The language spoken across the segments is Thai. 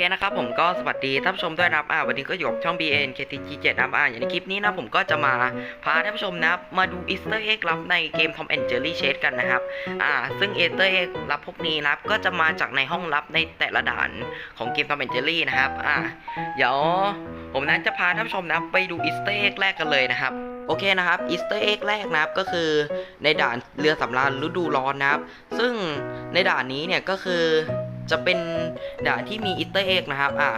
เคนะครับผมก็สวัสดีท่านผู้ชมด้วยนะครับอ่าวันนี้ก็อยู่กับช่อง BN KTG 7 นะครับอ่าอย่างในคลิปนี้นะผมก็จะมาพาท่านผู้ชมนะครับมาดูอีสเตอร์เอ็กลับในเกม Tom and Jerry Chase กันนะครับอ่าซึ่งอีสเตอร์เอ็กลับพวกนี้นะครับก็จะมาจากในห้องลับในแต่ละด่านของเกม Tom and Jerry นะครับอ่าเดี๋ยวผมนั้นจะพาท่านผู้ชมนะครับไปดูอีสเตอร์เอ็กแรกกันเลยนะครับโอเคนะครับอีสเตอร์เอ็กแรกนะครับก็คือในด่านเรือสำราญฤดูร้อนนะครับ ซึ่งในด่านนี้เนี่ยก็คือ จะเป็นด่านที่มีอีสเตอร์เอ็กนะครับ อ่า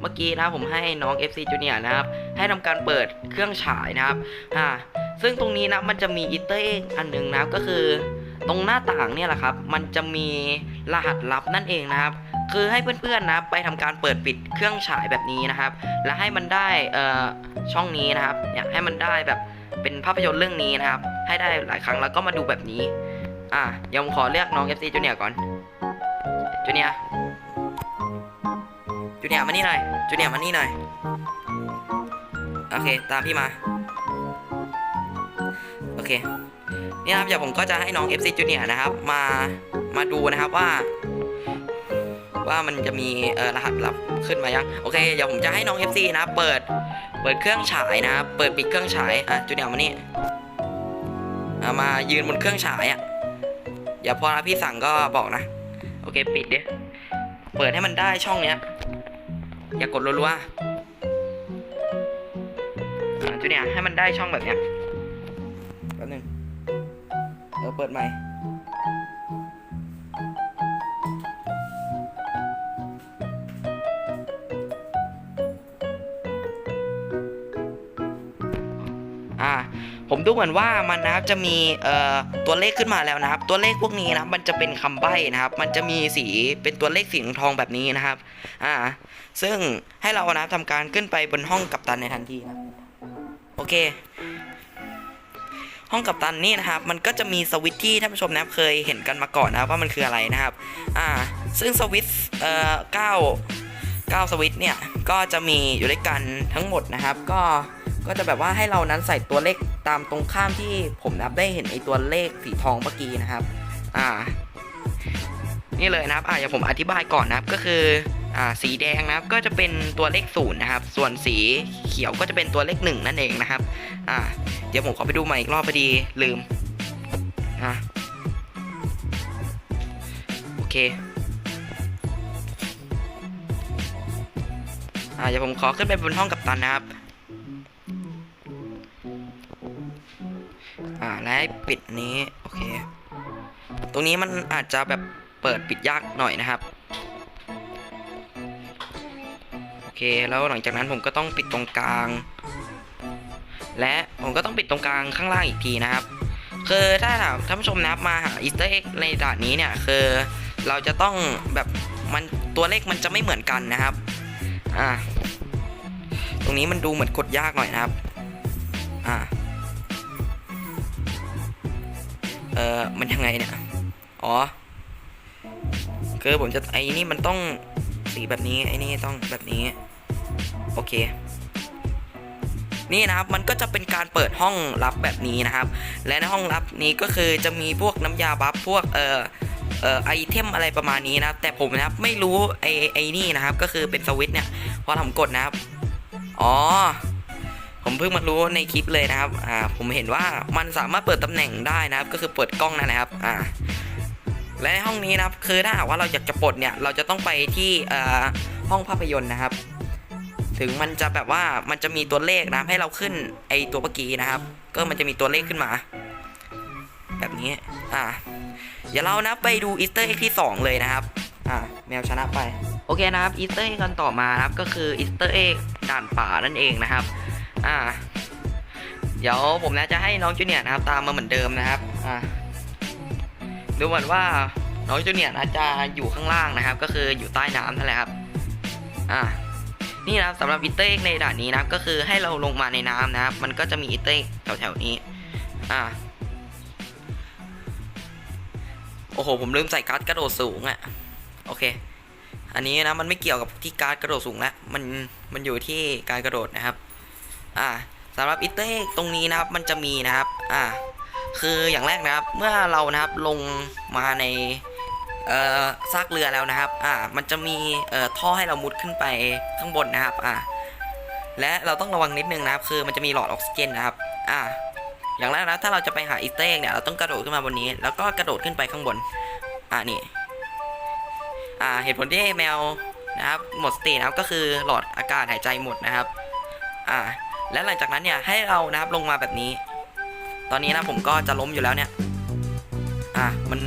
เมื่อกี้นะผมให้น้อง FC Junior นะครับ ให้ทำการเปิดเครื่องฉายนะครับ อ่า ซึ่งตรงนี้นะมันจะมีอีสเตอร์เอ็กอันหนึ่งนะครับ ก็คือตรงหน้าต่างเนี่ยแหละครับ มันจะมีรหัสลับนั่นเองนะครับ คือให้เพื่อนๆนะไปทำการเปิดปิดเครื่องฉายแบบนี้นะครับ และให้มันได้เอ่อช่องนี้นะครับเนี่ยให้มันได้แบบเป็นภาพยนตร์เรื่องนี้นะครับ ให้ได้หลายครั้งแล้วก็มาดูแบบนี้ อะยวผมขอเรียกน้อง FC จูเนียก่อน จูเนียจูเนียมานี่หน่อยจูเนียมานี่หน่อย โอเค ตามพี่มา โอเค นี่ครับเดี๋ยวผมก็จะให้น้อง FC Junior นะครับ มา มาดูนะครับว่า ว่ามันจะมีเอ่อรหัสลับขึ้นมายัง โอเค เดี๋ยวผมจะให้น้อง FC นะ เปิด เปิดเครื่องฉายนะครับ เปิดปิดเครื่องฉาย อะจูเนียมานี่มายืนบนเครื่องฉายอะอย่าพอนะพี่สั่งก็บอกนะ อเคปิดเดิเปิดให้มันได้ช่องเนี้ย อย่ากดรัวๆอ่าจูเนียให้มันได้ช่องแบบเนี้ยแป๊บนึงเออเปิดใหม่ ผมดูเหมือนว่ามันนะครับจะมีตัวเลขขึ้นมาแล้วนะครับ ตัวเลขพวกนี้นะมันจะเป็นคำใบ้นะครับ มันจะมีสีเป็นตัวเลขสีทองแบบนี้นะครับอ่าซึ่งให้เรานะทำการขึ้นไปบนห้องกัปตันในทันทีนะโอเค ห้องกัปตันนี่นะครับ มันก็จะมีสวิตที่ท่านผู้ชมนะครับเคยเห็นกันมาก่อนนะครับว่ามันคืออะไรนะครับอ่าซึ่งสวิตเอ่อเก้าเก้าสวิตเนี่ยก็จะมีอยู่ด้วยกันทั้งหมดนะครับ ก็ ก็จะแบบว่าให้เรานั้นใส่ตัวเลขตามตรงข้ามที่ผมนะครับได้เห็นไอตัวเลขสีทองเมื่อกี้นะครับ อ่า นี่เลยนะครับอ่าอย่าผมอธิบายก่อนนะครับก็คืออ่าสีแดงนะครับก็จะเป็นตัวเลขศูนย์นะครับ ส่วนสีเขียวก็จะเป็นตัวเลขหนึ่งนั่นเองนะครับ อ่า เดี๋ยวผมขอไปดูใหม่อีกรอบพอดีลืมอ่าโอเคอ่าเดี๋ยวผมขอขึ้นไปบนห้องกับตันนะครับ อ่าและปิดนี้โอเค ตรงนี้มันอาจจะแบบเปิดปิดยากหน่อยนะครับโอเคแล้วหลังจากนั้นผมก็ต้องปิดตรงกลาง และผมก็ต้องปิดตรงกลางข้างล่างอีกทีนะครับ คือถ้าท่านผู้ชมนะครับมาหาอีสเตอร์เอ็กในด่านนี้เนี่ยคือเราจะต้องแบบมันตัวเลขมันจะไม่เหมือนกันนะครับอ่าตรงนี้มันดูเหมือนกดยากหน่อยนะครับอ่า ออมันยังไงเนี่ย อ๋อ คือผมจะไอ้นี่มันต้องสีแบบนี้ ไอ้นี่ต้องแบบนี้ โอเค นี่นะครับ มันก็จะเป็นการเปิดห้องลับแบบนี้นะครับ และในห้องลับนี้ก็คือจะมีพวกน้ำยาบัฟพวกเอ่อเอ่อไอเทมอะไรประมาณนี้นะครับ แต่ผมนะครับไม่รู้ไอไอนี่นะครับ ก็คือเป็นสวิตเนี่ย พอผมกดนะครับ อ๋อ ผมเพิ่งมารู้ในคลิปเลยนะครับ อ่า ผมเห็นว่ามันสามารถเปิดตำแหน่งได้นะครับ ก็คือเปิดกล้องนะครับ อ่า และในห้องนี้นะครับ คือถ้าหากว่าเราอยากจะปลดเนี่ย เราจะต้องไปที่อ่อห้องภาพยนตร์นะครับ ถึงมันจะแบบว่า มันจะมีตัวเลขนะให้เราขึ้นไอตัวเมื่อกี้นะครับ ก็มันจะมีตัวเลขขึ้นมา แบบนี้ อ่าเดี๋ยวเรานะไปดูอีสเตอร์เอ็กที่ 2 เลยนะครับ อ่า แมวชนะไป โอเคนะครับอีสเตอร์เอ็กกันต่อมาครับ ก็คืออีสเตอร์เอ็กด่านป่านั่นเองนะครับ อ่า เดี๋ยวผมนะจะให้น้องจูเนียร์นะครับ ตามมาเหมือนเดิมนะครับอ่าดูเหมือนว่าน้องจูเนียร์นะจะอยู่ข้างล่างนะครับ ก็คืออยู่ใต้น้ำนั่นแหละครับ อ่า นี่นะครับสำหรับอีเตอร์เอ็กในด่านนี้นะครับ ก็คือให้เราลงมาในน้ำนะครับ มันก็จะมีอีเตอร์เอ็กแถวๆนี้ อ่าโอ้โห ผมลืมใส่การ์ดกระโดดสูงอะ่ะ โอเค อันนี้นะ มันไม่เกี่ยวกับที่การ์ดกระโดดสูงแล้วมัน มันอยู่ที่การกระโดดนะครับ อ่าสำหรับอิเตอร์ตรงนี้นะครับมันจะมีนะครับอ่าคืออย่างแรกนะครับเมื่อเรานะครับลงมาในเอ่อซากเรือแล้วนะครับอ่ามันจะมีเอ่อท่อให้เรามุดขึ้นไปข้างบนนะครับอ่าและเราต้องระวังนิดนึงนะครับ คือมันจะมีหลอดออกซิเจนนะครับอ่าอย่างแรกนะถ้าเราจะไปหาอีสเตอร์เอ็กเนี่ยเราต้องกระโดดขึ้นมาบนนี้ แล้วก็กระโดดขึ้นไปข้างบนอ่านี่อ่าเหตุผลที่แมวนะครับหมดสตินะครับก็คือหลอดอากาศหายใจหมดนะครับอ่า และหลังจากนั้นเนี่ยให้เรานะครับลงมาแบบนี้ ตอนนี้นะผมก็จะล้มอยู่แล้วเนี่ย อ่ามัน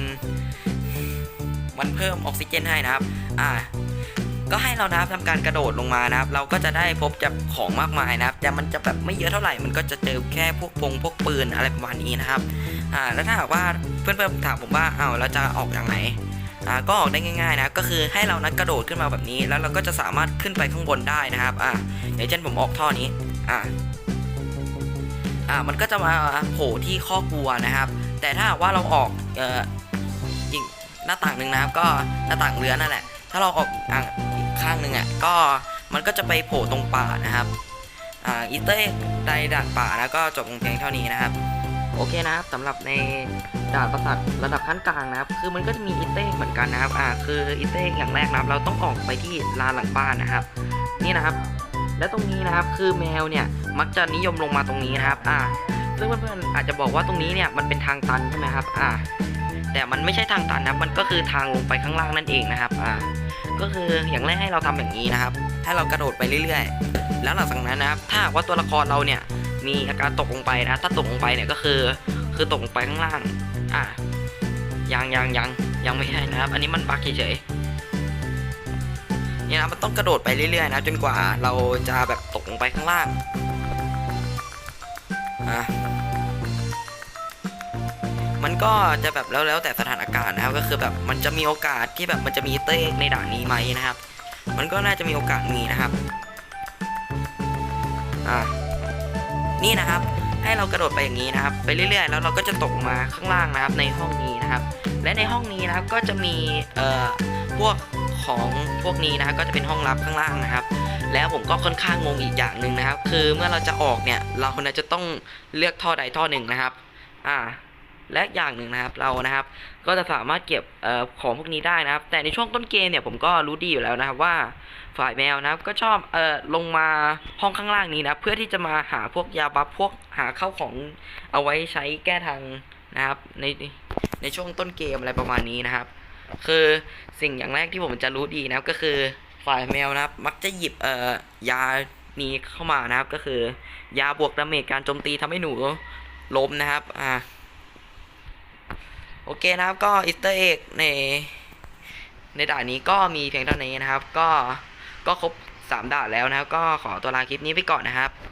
มันเพิ่มออกซิเจนให้นะครับ อ่า ก็ให้เรานะครับทำการกระโดดลงมานะครับ เราก็จะได้พบกับของมากมายนะครับ แต่มันจะแบบไม่เยอะเท่าไหร่ มันก็จะเจอแค่พวกพงพวกปืนอะไรประมาณนี้นะครับ อ่า แล้วถ้าหากว่าเพื่อนๆถามผมว่า เอ้าเราจะออกอย่างไหน อ่าก็ออกได้ง่ายๆนะก็คือให้เรานั้นกระโดดขึ้นมาแบบนี้ แล้วเราก็จะสามารถขึ้นไปข้างบนได้นะครับอ่าอย่างเช่นผมออกท่อนี้อ่าอ่ามันก็จะมาโผล่ที่ข้อกลัวนะครับ แต่ถ้าว่าเราออกเอ่ออีกหน้าต่างหนึ่งนะครับ ก็หน้าต่างเรือนั่นแหละ ถ้าเราออกอ่างอีกข้างหนึ่งอะก็มันก็จะไปโผล่ตรงป่านะครับอ่าอีเตอร์ในด่านป่านะก็จบลงเพียงเท่านี้นะครับ โอเคนะครับสำหรับใน ด่านประสาทระดับขั้นกลางนะครับ คือมันก็จะมีอีเต้เหมือนกันนะครับ อ่า คืออีเต้อย่างแรกนะครับ เราต้องออกไปที่ลานหลังบ้านนะครับ นี่นะครับ และตรงนี้นะครับ คือแมวเนี่ย มักจะนิยมลงมาตรงนี้นะครับ อ่า ซึ่งเพื่อนๆอาจจะบอกว่าตรงนี้เนี่ย มันเป็นทางตันใช่ไหมครับ อ่า แต่มันไม่ใช่ทางตันนะครับ มันก็คือทางลงไปข้างล่างนั่นเองนะครับ อ่า ก็คืออย่างแรกให้เราทำอย่างนี้นะครับ ให้เรากระโดดไปเรื่อยๆ แล้วหลังจากนั้นนะครับ ถ้าว่าตัวละครเราเนี่ย มีอาการตกลงไปนะ ถ้าตกลงไปเนี่ยก็คือ คือตกลงไปข้างล่าง อะยังยังยังยังไม่ใช่นะครับ อันนี้มันบักเฉยๆนี่นะมันต้องกระโดดไปเรื่อยๆนะจนกว่าเราจะแบบตกลงไปข้างล่างอะมันก็จะแบบแล้วแล้วแต่สถานการณ์นะครับ ก็คือแบบมันจะมีโอกาสที่แบบมันจะมีเต้ในด่านนี้ไหมนะครับ มันก็น่าจะมีโอกาสมีนะครับอะนี่นะครับ ให้เรากระโดดไปอย่างนี้นะครับ ไปเรื่อยๆ แล้วเราก็จะตกมาข้างล่างนะครับในห้องนี้นะครับ และในห้องนี้นะครับก็จะมีเอ่อพวกของพวกนี้นะครับก็จะเป็นห้องลับข้างล่างนะครับ แล้วผมก็ค่อนข้างงงอีกอย่างหนึ่งนะครับ คือเมื่อเราจะออกเนี่ยเราคนจะต้องเลือกท่อใดท่อหนึ่งนะครับ อ่า และอย่างหนึ่งนะครับเรานะครับ ก็จะสามารถเก็บออของพวกนี้ได้นะครับ แต่ในช่วงต้นเกมเนี่ยผมก็รู้ดีอยู่แล้วนะครับว่าฝ่ายแมวนะครับ ก็ชอบเออลงมาห้องข้างล่างนี้นะเพื่อที่จะมาหาพวกยาบัฟพวกหาเข้าของเอาไว้ใช้แก้ทางนะครับ ในในช่วงต้นเกมอะไรประมาณนี้นะครับ คือสิ่งอย่างแรกที่ผมจะรู้ดีนะครับก็คือฝ่ายแมวนะครับ มักจะหยิบเอ่อยานี้เข้ามานะครับ ก็คือ ยาบวกดาเมจการโจมตีทำให้หนูล้มนะครับอ่า โอเคนะครับก็อิสเตอร์เอ็กในในด่านนี้ก็มีเพียงเท่านี้นะครับ ก็ก็ครบ 3ด่านแล้วนะครับ ก็ขอตัวลาคลิปนี้ไปก่อนนะครับ